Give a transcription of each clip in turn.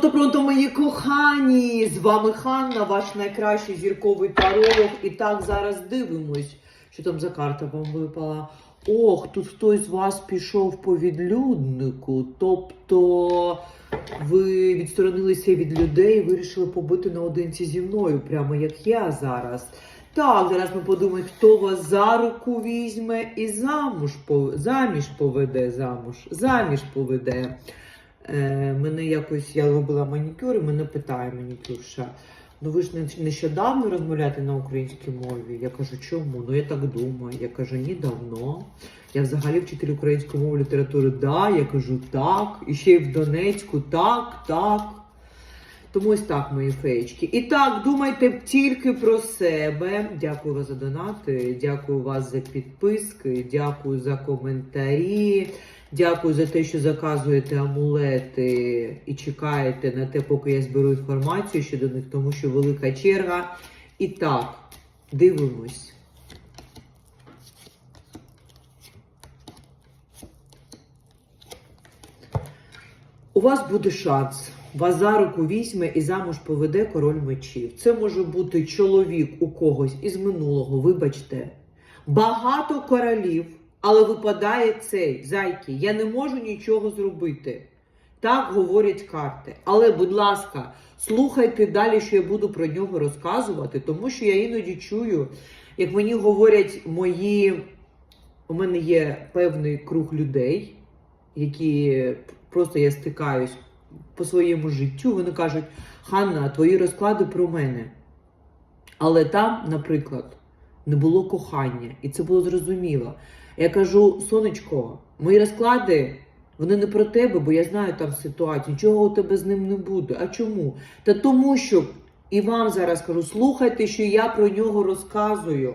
Пронто, пронто, мої кохані! З вами Ханна, ваш найкращий зірковий таролог. І так зараз дивимось, що там за карта вам випала. Ох, тут хтось з вас пішов по відлюднику. Тобто ви відсторонилися від людей і вирішили побути наодинці зі мною, прямо як я зараз. Так, зараз ми подумаємо, хто вас за руку візьме і замуж заміж поведе замуж, заміж поведе. Е, мене якось я робила манікюр, і мене питає манікюрша. Ну ви ж нещодавно розмовляєте на українській мові. Я кажу, чому? Ну я так думаю. Я кажу, ні, давно. Я взагалі вчитель української мови літератури, да. Я кажу, так. І ще й в Донецьку, так, так. Тому ось так, мої феєчки. І так, думайте тільки про себе. Дякую вас за донати, дякую вас за підписки, дякую за коментарі. Дякую за те, що заказуєте амулети і чекаєте на те, поки я зберу інформацію щодо них, тому що велика черга. І так, дивимось. У вас буде шанс. Вас за руку візьме і замуж поведе король мечів. Це може бути чоловік у когось із минулого, вибачте. Багато королів, але випадає цей зайки. Я не можу нічого зробити. Так говорять карти. Але, будь ласка, слухайте далі, що я буду про нього розказувати, тому що я іноді чую, як мені говорять мої. У мене є певний круг людей, які просто я стикаюсь по своєму життю. Вони кажуть, Ханна, твої розклади про мене. Але там, наприклад, не було кохання, і це було зрозуміло. Я кажу, сонечко, мої розклади. Вони не про тебе, бо я знаю там ситуацію. Нічого у тебе з ним не буде. А чому? Та тому, що і вам зараз кажу, слухайте, що я про нього розказую.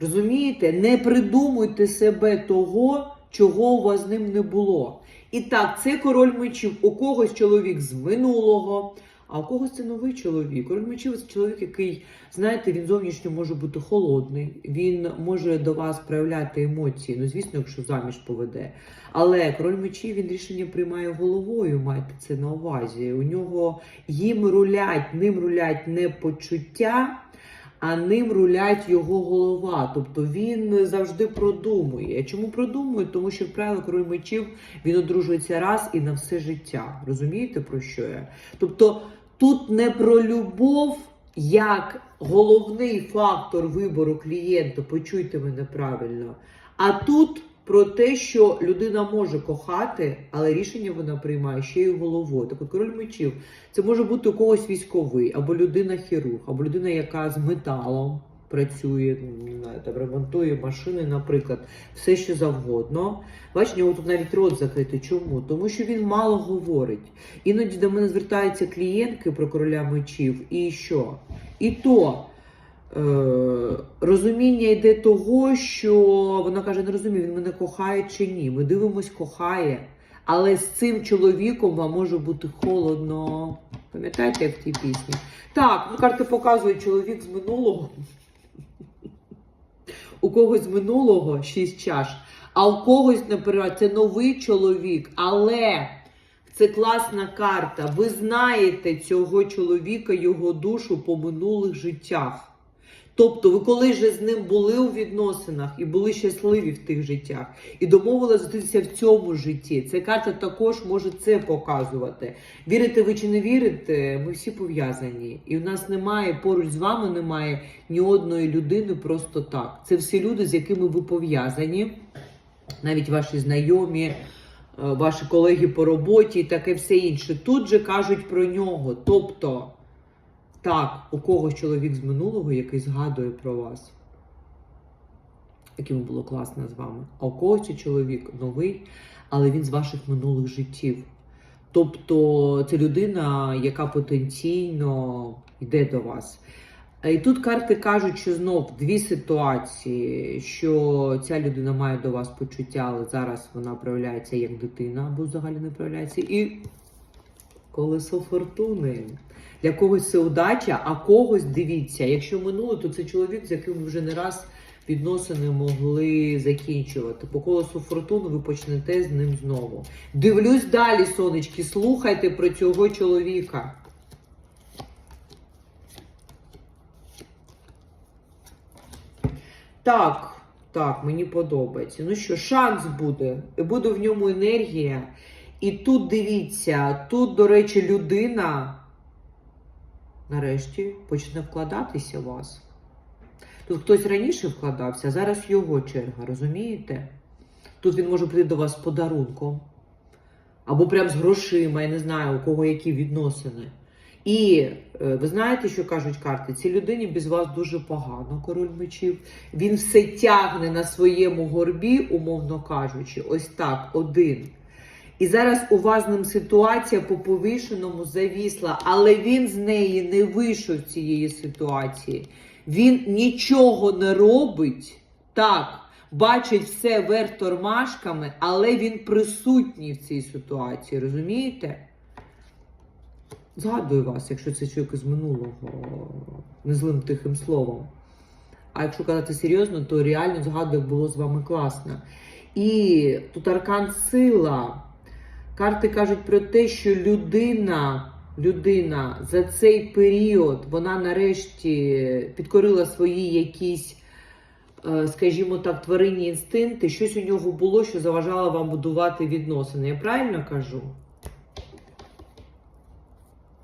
Розумієте? Не придумуйте себе того, чого у вас з ним не було. І так, це король мечів. У когось чоловік з минулого, а у когось це новий чоловік. Король мечів це чоловік, який, знаєте, він зовнішньо може бути холодний, він може до вас проявляти емоції. Ну, звісно, якщо заміж поведе. Але король мечів він рішення приймає головою, майте це на увазі. У нього їм рулять, ним рулять не почуття а ним рулять його голова. Тобто він завжди продумує. Чому продумує? Тому що, правило, король мечів він одружується раз і на все життя. Розумієте про що я? Тобто тут не про любов як головний фактор вибору клієнта, почуйте мене правильно. А тут про те, що людина може кохати, але рішення вона приймає ще й головою. Так от король мечів це може бути у когось військовий, або людина хірург, або людина, яка з металом працює, ну, не знаю, там ремонтує машини, наприклад, все що завгодно. Бачите, тут навіть рот закритий. Чому? Тому що він мало говорить. Іноді до мене звертаються клієнтки про короля мечів, і що? І то. Е, розуміння йде того, що вона каже, не розумію, він мене кохає чи ні. Ми дивимось, кохає. Але з цим чоловіком вам може бути холодно. Пам'ятаєте, як в тій пісні? Так, ну карти показують чоловік з минулого. У когось з минулого шість чаш, а у когось, наприклад, це новий чоловік. Але це класна карта. Ви знаєте цього чоловіка, його душу по минулих життях. Тобто, ви коли ж з ним були у відносинах і були щасливі в тих життях, і домовилися зустрітися в цьому житті. Ця карта також може це показувати. Вірите ви чи не вірите, ми всі пов'язані. І в нас немає, поруч з вами немає ні одної людини просто так. Це всі люди, з якими ви пов'язані, навіть ваші знайомі, е, ваші колеги по роботі і таке все інше. Тут же кажуть про нього. Тобто. Так, у когось чоловік з минулого, який згадує про вас, яким було класно з вами. А у когось це чоловік новий, але він з ваших минулих життів. Тобто це людина, яка потенційно йде до вас. І тут карти кажуть, що знов дві ситуації, що ця людина має до вас почуття, але зараз вона проявляється як дитина або взагалі не проявляється. І колесо фортуни. Для когось це удача, а когось дивіться. Якщо минуло, то це чоловік, з яким ви вже не раз відносини могли закінчувати. По колесу фортуни ви почнете з ним знову. Дивлюсь далі, сонечки, слухайте про цього чоловіка. Так, так, мені подобається. Ну що, шанс буде. Буде в ньому енергія. І тут дивіться, тут, до речі, людина нарешті почне вкладатися в вас. Тут хтось раніше вкладався, а зараз його черга, розумієте? Тут він може прийти до вас з подарунком. Або прям з грошима, я не знаю, у кого які відносини. І е, ви знаєте, що кажуть карти? Цій людині без вас дуже погано, король мечів. Він все тягне на своєму горбі, умовно кажучи, ось так, один. І зараз у вас з ним ситуація по повішеному завісла, але він з неї не вийшов цієї ситуації. Він нічого не робить так, бачить все верх тормашками, але він присутній в цій ситуації, розумієте? Згадую вас, якщо це чоловік із минулого, незлим тихим словом. А якщо казати серйозно, то реально згадую, було з вами класно. І тут аркан сила. Карти кажуть про те, що людина, людина за цей період вона нарешті підкорила свої якісь, е, скажімо так, тваринні інстинкти. Щось у нього було, що заважало вам будувати відносини. Я правильно кажу?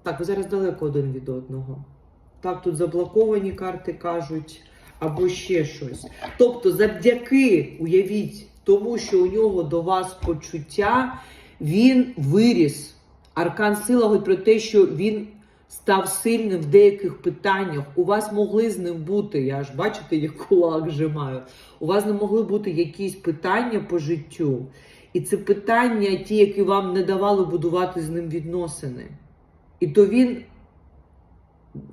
Так, ви зараз далеко один від одного. Так, тут заблоковані карти кажуть, або ще щось. Тобто, завдяки, уявіть, тому що у нього до вас почуття, він виріс. Аркан сила говорить про те, що він став сильним в деяких питаннях. У вас могли з ним бути, я ж бачите, як кулак жимаю. У вас не могли бути якісь питання по життю. І це питання, ті, які вам не давали будувати з ним відносини. І то він,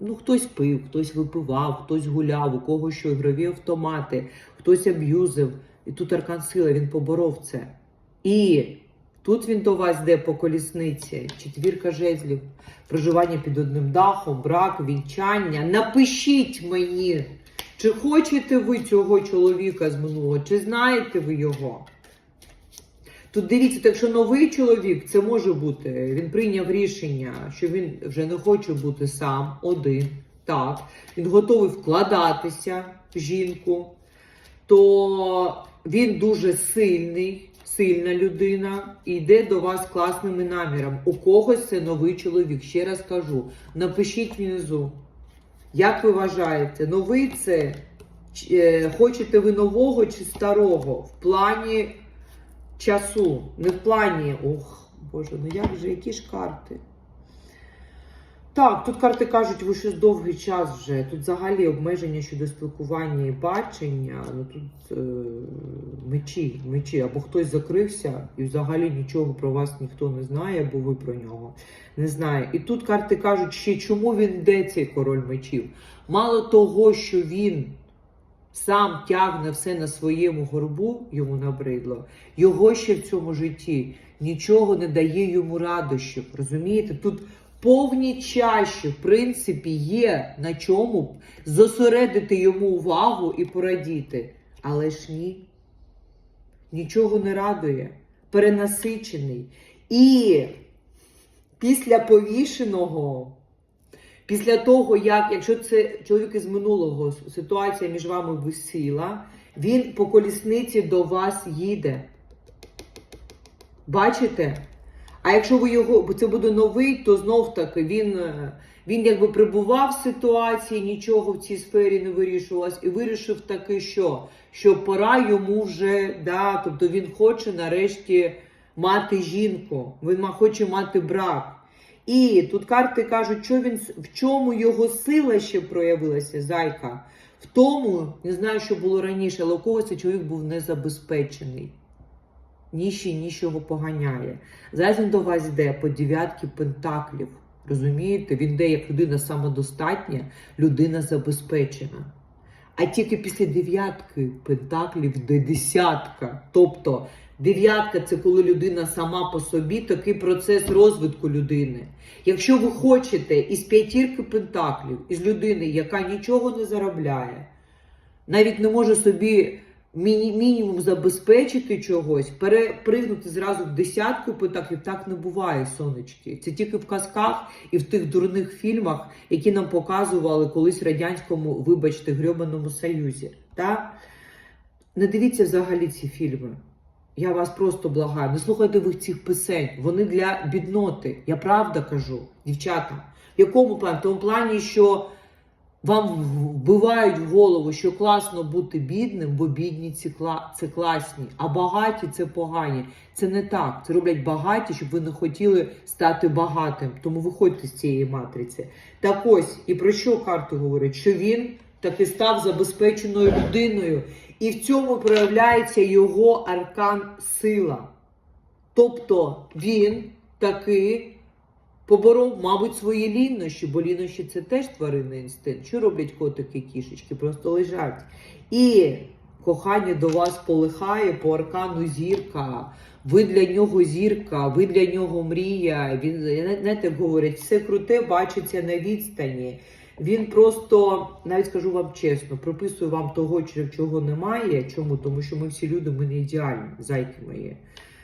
ну, хтось пив, хтось випивав, хтось гуляв, у кого що ігрові автомати, хтось аб'юзив. І тут аркан сила, він поборов це. І тут він до вас йде по колісниці, четвірка жезлів, проживання під одним дахом, брак, вінчання. Напишіть мені, чи хочете ви цього чоловіка з минулого, чи знаєте ви його? Тут дивіться, так що новий чоловік це може бути. Він прийняв рішення, що він вже не хоче бути сам один. Так, він готовий вкладатися в жінку, то він дуже сильний, сильна людина і йде до вас класними намірами. У когось це новий чоловік. Ще раз кажу, напишіть внизу. Як ви вважаєте, новий це е, хочете ви нового чи старого в плані часу, не в плані. Ох, Боже, ну як же, які ж карти? Так, тут карти кажуть, ви щось довгий час вже. Тут взагалі обмеження щодо спілкування і бачення. Ну тут е, мечі, мечі. Або хтось закрився і взагалі нічого про вас ніхто не знає, або ви про нього не знає. І тут карти кажуть, ще чому він йде цей король мечів. Мало того, що він сам тягне все на своєму горбу, йому набридло, його ще в цьому житті нічого не дає йому радощів. Розумієте? Тут повні чаші, в принципі, є на чому зосередити йому увагу і порадіти. Але ж ні. Нічого не радує, перенасичений. І після повішеного. Після того, як, якщо це чоловік із минулого, ситуація між вами висіла, він по колісниці до вас їде. Бачите? А якщо ви його, бо це буде новий, то знов таки він, е, він якби прибував в ситуації, нічого в цій сфері не вирішувалось, і вирішив таки, що, що пора йому вже, да, тобто він хоче нарешті мати жінку, він хоче мати брак. І тут карти кажуть, що він в чому його сила ще проявилася, зайка. В тому, не знаю, що було раніше, але у когось чоловік був незабезпечений. Ніщий нічого поганяє. Зараз він до вас йде по дев'ятки пентаклів. Розумієте? Він йде як людина самодостатня, людина забезпечена. А тільки після дев'ятки пентаклів йде десятка. Тобто дев'ятка це коли людина сама по собі, такий процес розвитку людини. Якщо ви хочете із п'ятірки пентаклів, із людини, яка нічого не заробляє, навіть не може собі міні- мінімум забезпечити чогось, перепригнути зразу в десятку питаків, так не буває, сонечки. Це тільки в казках і в тих дурних фільмах, які нам показували колись радянському, вибачте, грьобаному союзі. Та? Не дивіться взагалі ці фільми. Я вас просто благаю, не слухайте ви цих пісень. Вони для бідноти. Я правда кажу, дівчата. В якому плані? В тому плані, що вам вбивають в голову, що класно бути бідним, бо бідні ці це класні, а багаті це погані. Це не так. Це роблять багаті, щоб ви не хотіли стати багатим. Тому виходьте з цієї матриці. Так ось, і про що карти говорять? Що він таки став забезпеченою людиною, і в цьому проявляється його аркан сила. Тобто він таки поборов, мабуть, свої лінощі, бо лінощі це теж тваринний інстинкт. Що роблять котики кішечки? Просто лежать. І кохання до вас полихає по аркану зірка. Ви для нього зірка, ви для нього мрія. Він знаєте, як говорять, все круте бачиться на відстані. Він просто, навіть скажу вам чесно, прописує вам того, чого немає. Чому? Тому що ми всі люди, ми не ідеальні, зайки мої.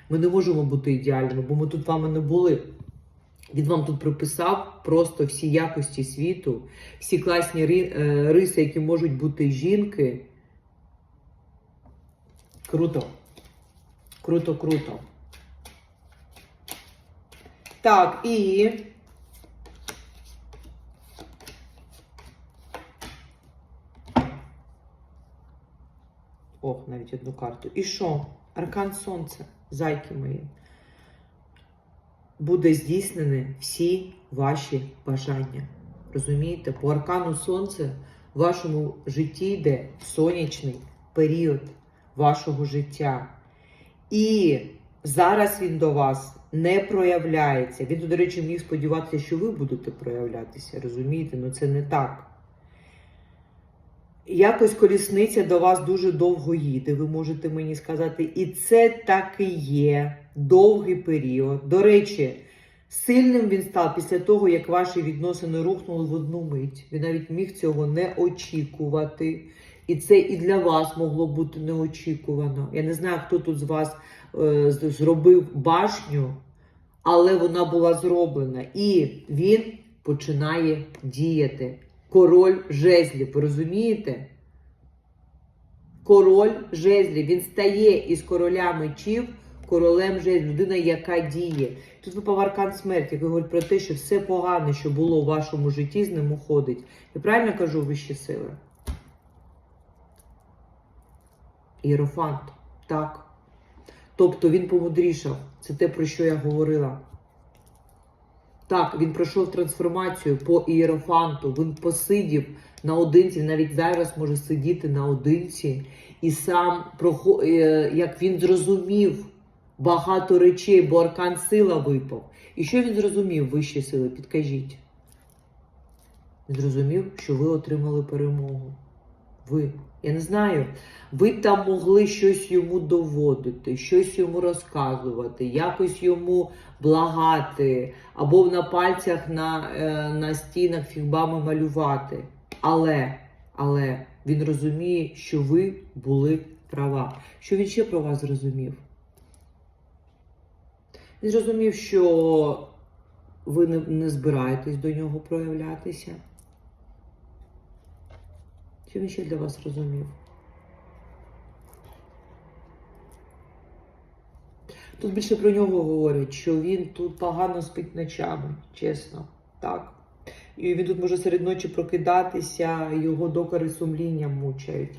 Ми не можемо бути ідеальними, бо ми тут вами не були. Він вам тут прописав просто всі якості світу, всі класні е, риси, які можуть бути жінки. Круто. Круто, круто. Так, і. Ох, навіть одну карту. І що? Аркан Сонця, зайки мої буде здійснені всі ваші бажання. Розумієте, по аркану сонце в вашому житті йде сонячний період вашого життя. І зараз він до вас не проявляється. Він, до речі, міг сподіватися, що ви будете проявлятися. Розумієте, ну це не так. Якось колісниця до вас дуже довго їде, ви можете мені сказати, і це так і є довгий період. До речі, сильним він став після того, як ваші відносини рухнули в одну мить. Він навіть міг цього не очікувати. І це і для вас могло бути неочікувано. Я не знаю, хто тут з вас е, зробив башню, але вона була зроблена. І він починає діяти. Король жезлів, розумієте? Король жезлів. Він стає із короля мечів королем жезлів, людина, яка діє. Тут випав аркан смерті, який говорить про те, що все погане, що було в вашому житті, з ним уходить. Я правильно кажу вищі сили? Іерофант. Так. Тобто він помудрішав. Це те, про що я говорила. Так, він пройшов трансформацію по ієрофанту. Він посидів наодинці, навіть зараз може сидіти наодинці, і сам е, як він зрозумів багато речей, бо аркан сила випав. І що він зрозумів вищі сили? Підкажіть. Зрозумів, що ви отримали перемогу. Ви. Я не знаю. Ви там могли щось йому доводити, щось йому розказувати, якось йому благати, або на пальцях на, е, на стінах фігбами малювати. Але, але він розуміє, що ви були права. Що він ще про вас зрозумів? Він зрозумів, що ви не, не збираєтесь до нього проявлятися. Що він ще для вас розумів? Тут більше про нього говорять, що він тут погано спить ночами, чесно, так. І він тут може серед ночі прокидатися, його докори сумління мучають.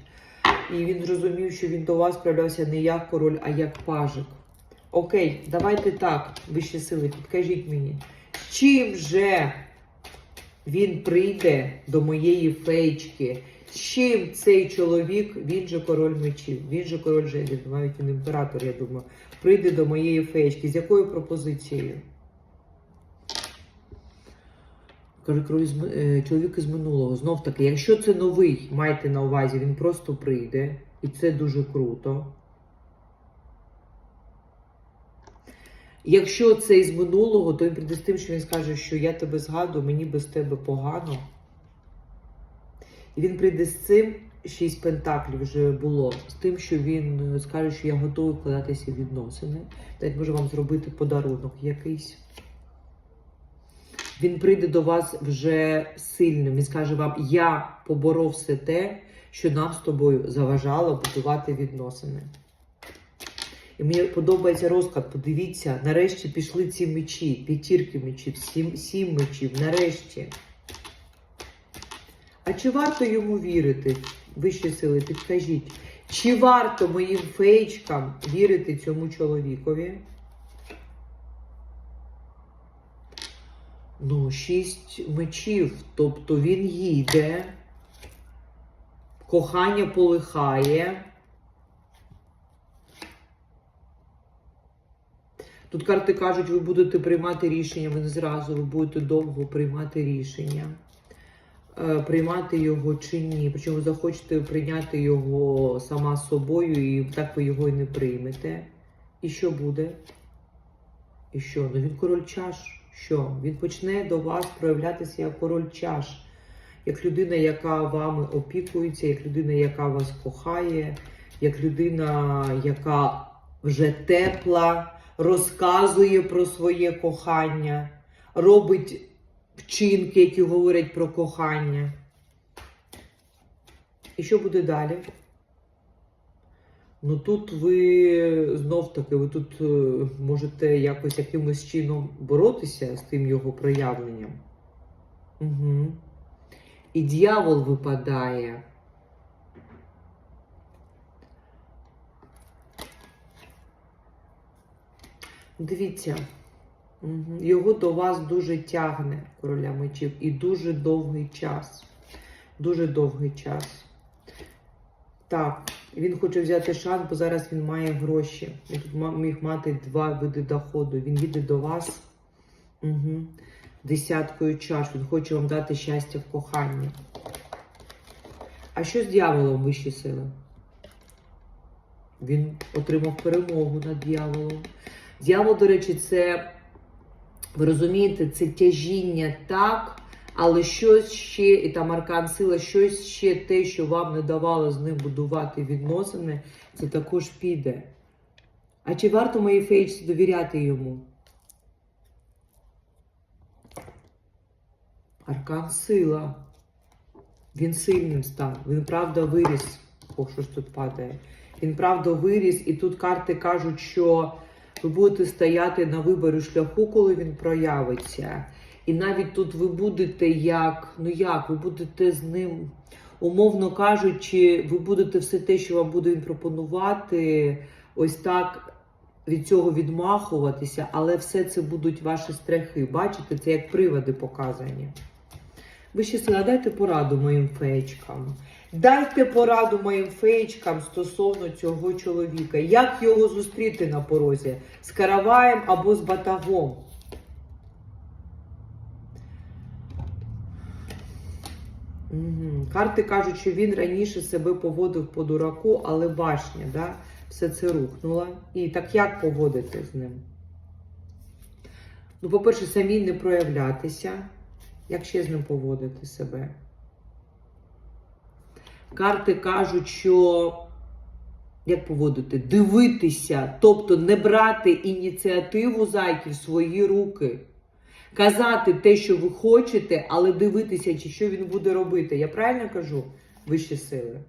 І він зрозумів, що він до вас проявлявся не як король, а як пажик. Окей, давайте так, вищі сили, підкажіть мені, чим же він прийде до моєї феєчки? Чим цей чоловік, він же король мечів, він же король жезлів, навіть він імператор, я думаю, прийде до моєї феєчки. З якою пропозицією? Е, чоловік із минулого. Знов таки, якщо це новий, майте на увазі, він просто прийде, і це дуже круто. Якщо це із минулого, то він прийде з тим, що він скаже, що я тебе згадую, мені без тебе погано. Він прийде з цим, шість пентаклів вже було з тим, що він е, скаже, що я готовий вкладатися в відносини. Навіть може вам зробити подарунок якийсь. Він прийде до вас вже сильним. Він скаже вам: Я поборов все те, що нам з тобою заважало будувати відносини. І мені подобається розклад. Подивіться, нарешті пішли ці мечі, п'ятірки мечів, сім, сім мечів, нарешті. А чи варто йому вірити? Вищі сили, підкажіть. Чи варто моїм феєчкам вірити цьому чоловікові? Ну, шість мечів. Тобто він їде, кохання полихає. Тут карти кажуть, ви будете приймати рішення, ви не зразу, ви будете довго приймати рішення. Е, Приймати його чи ні. Причому захочете прийняти його сама собою, і так ви його і не приймете. І що буде? І що? Ну він король чаш. Що? Він почне до вас проявлятися як король чаш, як людина, яка вами опікується, як людина, яка вас кохає, як людина, яка вже тепла, розказує про своє кохання, робить вчинки, які говорять про кохання. І що буде далі? Ну тут ви знов таки, ви тут е, можете якось якимось чином боротися з тим його проявленням. Угу. І дьявол випадає. Дивіться. Його до вас дуже тягне, короля мечів, і дуже довгий час. Дуже довгий час. Так, він хоче взяти шанс, бо зараз він має гроші. Він тут міг мати два види доходу. Він їде до вас угу. десяткою чаш. Він хоче вам дати щастя в коханні. А що з дьяволом вищі сили? Він отримав перемогу над дьяволом. Дьявол, до речі, це, ви розумієте, це тяжіння так, але щось ще, і там аркан сила, щось ще те, що вам не давало з ним будувати відносини, це також піде. А чи варто моїй фейчці довіряти йому? Аркан сила. Він сильним став. Він правда виріс. Ох, що ж тут падає. Він правда виріс, і тут карти кажуть, що ви будете стояти на виборі шляху, коли він проявиться. І навіть тут ви будете як, ну як, ви будете з ним, умовно кажучи, ви будете все те, що вам буде він пропонувати, ось так від цього відмахуватися, але все це будуть ваші страхи. Бачите, це як приводи показані. Ви ще сила, пораду моїм феєчкам. Дайте пораду моїм феєчкам стосовно цього чоловіка. Як його зустріти на порозі? З караваєм або з батагом? Угу. Карти кажуть, що він раніше себе поводив по дураку, але башня, да? все це рухнуло. І так як поводити з ним? Ну, по-перше, самі не проявлятися. Як ще з ним поводити себе? Карти кажуть, що як поводити? Дивитися, тобто не брати ініціативу зайки в свої руки. Казати те, що ви хочете, але дивитися, чи що він буде робити. Я правильно кажу? Вищі сили.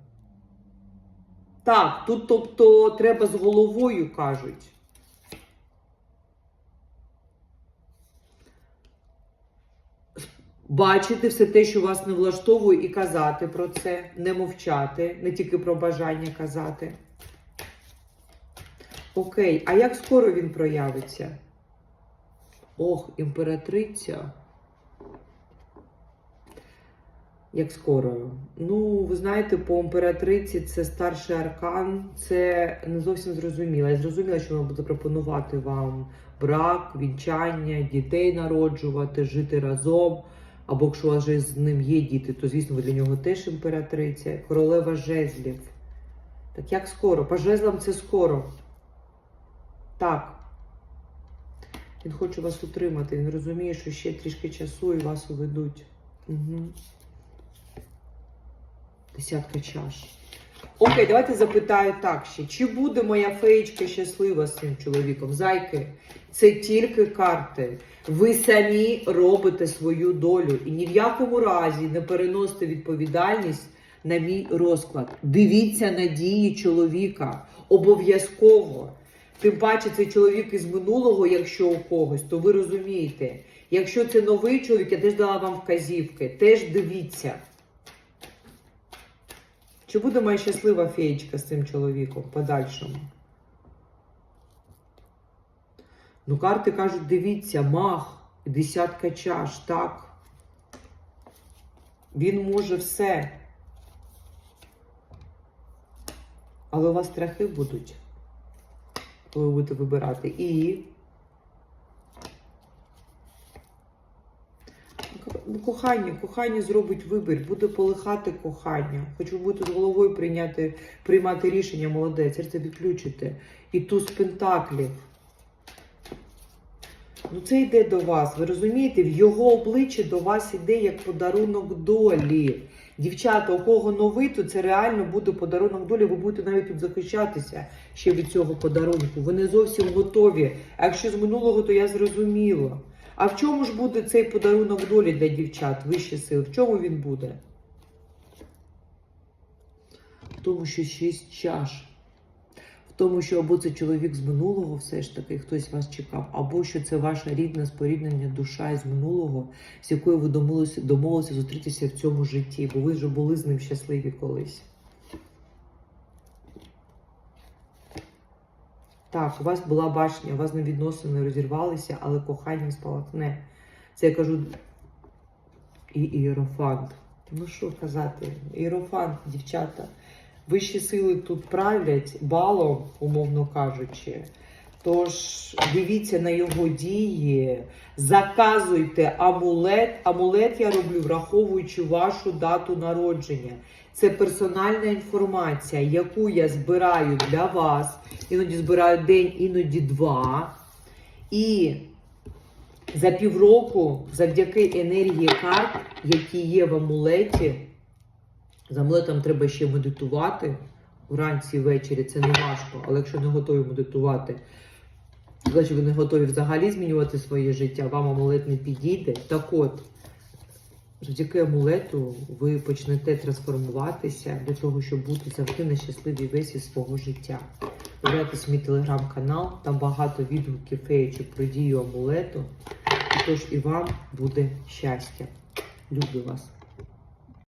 Так, тут, тобто, треба з головою кажуть. Бачити все те, що вас не влаштовує, і казати про це, не мовчати, не тільки про бажання казати. Окей, а як скоро він проявиться? Ох, імператриця. Як скоро? Ну, ви знаєте, по імператриці це старший аркан, це не зовсім зрозуміло. Я зрозуміла, що вона буде пропонувати вам брак, вінчання, дітей народжувати, жити разом. Або якщо у вас вже з ним є діти, то звісно ви для нього теж імператриця, королева жезлів. Так як скоро? По жезлам це скоро. Так. Він хоче вас утримати. Він розуміє, що ще трішки часу і вас уведуть. Угу. Десятка чаш. Окей, давайте запитаю так ще. Чи буде моя феєчка щаслива з цим чоловіком? Зайки, це тільки карти. Ви самі робите свою долю і ні в якому разі не переносите відповідальність на мій розклад. Дивіться на дії чоловіка. Обов'язково. Тим паче, цей чоловік із минулого, якщо у когось, то ви розумієте. Якщо це новий чоловік, я теж дала вам вказівки, теж дивіться. Чи буде моя щаслива феєчка з цим чоловіком в подальшому? Ну, карти кажуть, дивіться, мах, десятка чаш, так. Він може все. Але у вас страхи будуть, коли ви будете вибирати. І. Ну, Кохання, кохання зробить вибір, буде полихати кохання. Хоч ви будете з головою прийняти, приймати рішення, молодець, серце відключите. І туз пентаклів. Ну це йде до вас. Ви розумієте, в його обличчі до вас іде як подарунок долі. Дівчата, у кого новий, то це реально буде подарунок долі. Ви будете навіть тут захищатися ще від цього подарунку. Ви не зовсім готові. А якщо з минулого, то я зрозуміла. А в чому ж буде цей подарунок долі для дівчат, вищі сили? В чому він буде? В тому, що шість чаш. В тому, що або це чоловік з минулого, все ж таки, хтось вас чекав, або що це ваша рідна споріднення душа із минулого, з якою ви домовилися, домовилися зустрітися в цьому житті, бо ви вже були з ним щасливі колись. Так, у вас була башня, у вас не відносини розірвалися, але кохання спалахне. Це я кажу і іерофант. Ну що казати, іерофант, дівчата. Вищі сили тут правлять балом, умовно кажучи. Тож дивіться на його дії, заказуйте амулет. Амулет я роблю, враховуючи вашу дату народження. Це персональна інформація, яку я збираю для вас. Іноді збираю день, іноді два. І за півроку, завдяки енергії карт, які є в амулеті, з амулетом треба ще медитувати вранці ввечері. Це не важко, але якщо не готові медитувати, значить не готові взагалі змінювати своє життя, вам амулет не підійде. Так от, завдяки амулету ви почнете трансформуватися для того, щоб бути завжди на щасливій весі свого життя. Дивляйтесь мій телеграм-канал, там багато відгуків феєчок про дію амулету. Тож і вам буде щастя. Люблю вас.